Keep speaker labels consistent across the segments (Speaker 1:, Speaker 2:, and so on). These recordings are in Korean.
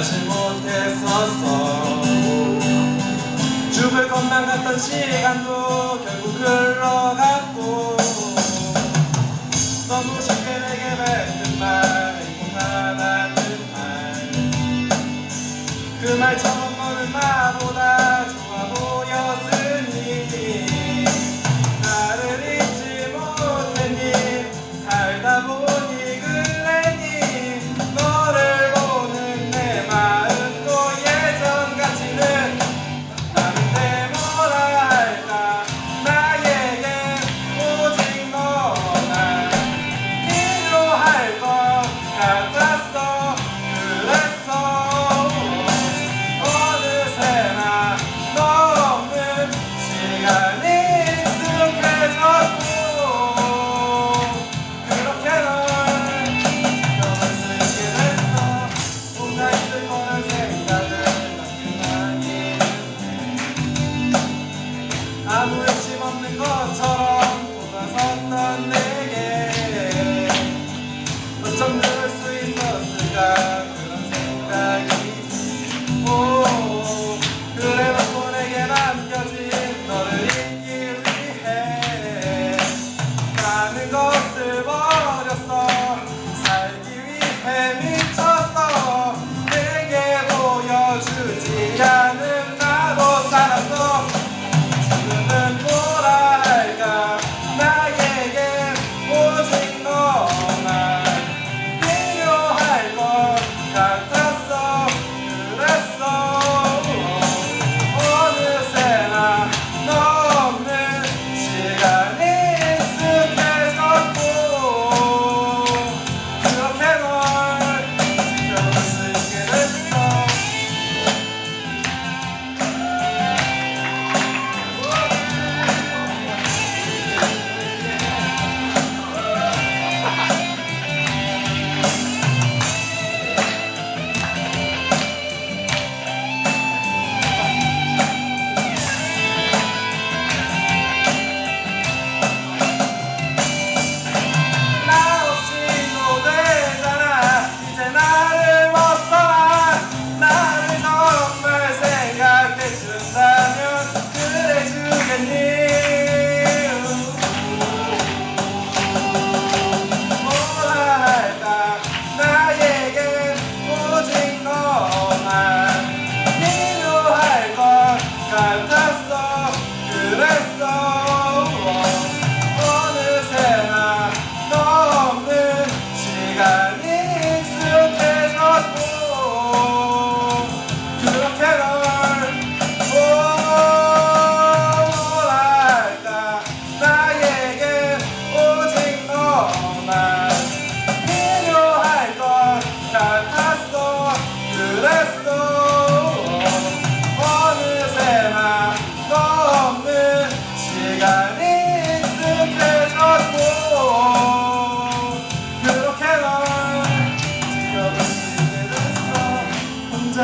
Speaker 1: 알지 못했었어. 죽을 것만 같던 시간도 결국 흘러갔고 너무 쉽게 내게 뱉은 말 행복하다는 말그 말처럼 너는 나보다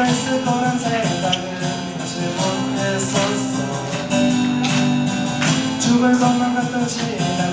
Speaker 1: 있을 거란 생각을 하지 못했었어. 죽을 것만 같던 시간